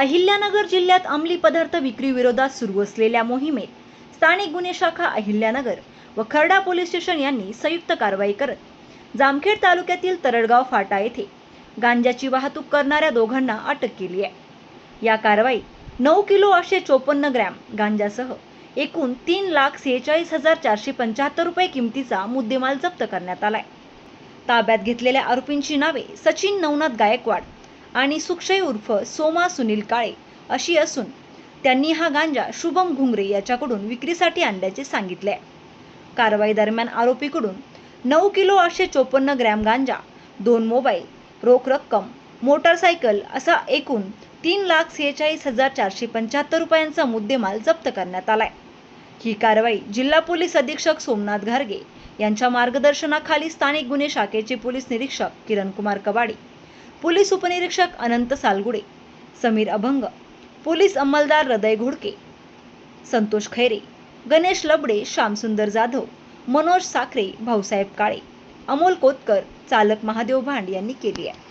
अहिल्यानगर जिल्ह्यात अंमली पदार्थ विक्री विरोधात सुरू असलेल्या मोहिमेत स्थानिक गुन्हे शाखा अहिल्यानगर व खर्डा पोलीस स्टेशन यांनी संयुक्त कारवाई करत जामखेड तालुक्यातील तरडगाव फाटा येथे गांजाची वाहतूक करणाऱ्या दोघांना अटक केली आहे. या कारवाईत नऊ किलो आठशे चोपन्न ग्रॅम गांजासह एकूण तीन लाख सेहेचाळीस हजार चारशे पंच्याहत्तर रुपये किमतीचा मुद्देमाल जप्त करण्यात आलाय. ताब्यात घेतलेल्या आरोपींची नावे सचिन नवनाथ गायकवाड आणि सुक्षय उर्फ सोमा सुनील काळे अशी असून त्यांनी हा गांजा शुभम घुंगरे याच्याकडून विक्रीसाठी आणल्याचे सांगितले आहे. कारवाई दरम्यान आरोपीकडून नऊ किलो आठशे चोपन्न ग्रॅम गांजा दोन मोबाईल रोख रक्कम मोटारसायकल असा एकूण तीन लाख सेहेचाळीस हजार चारशे पंच्याहत्तर रुपयांचा मुद्देमाल जप्त करण्यात आलाय ही कारवाई जिल्हा पोलीस अधीक्षक सोमनाथ घारगे यांच्या मार्गदर्शनाखाली स्थानिक गुन्हे शाखेचे पोलीस निरीक्षक किरण कुमार कबाडी पोलीस उपनिरीक्षक अनंत सालगुडे समीर अभंग पोलीस अंमलदार हृदय घोडके संतोष खैरे गणेश लबडे श्यामसुंदर जाधव मनोज साखरे भाऊसाहेब काळे अमोल कोतकर चालक महादेव भांड यांनी केली आहे.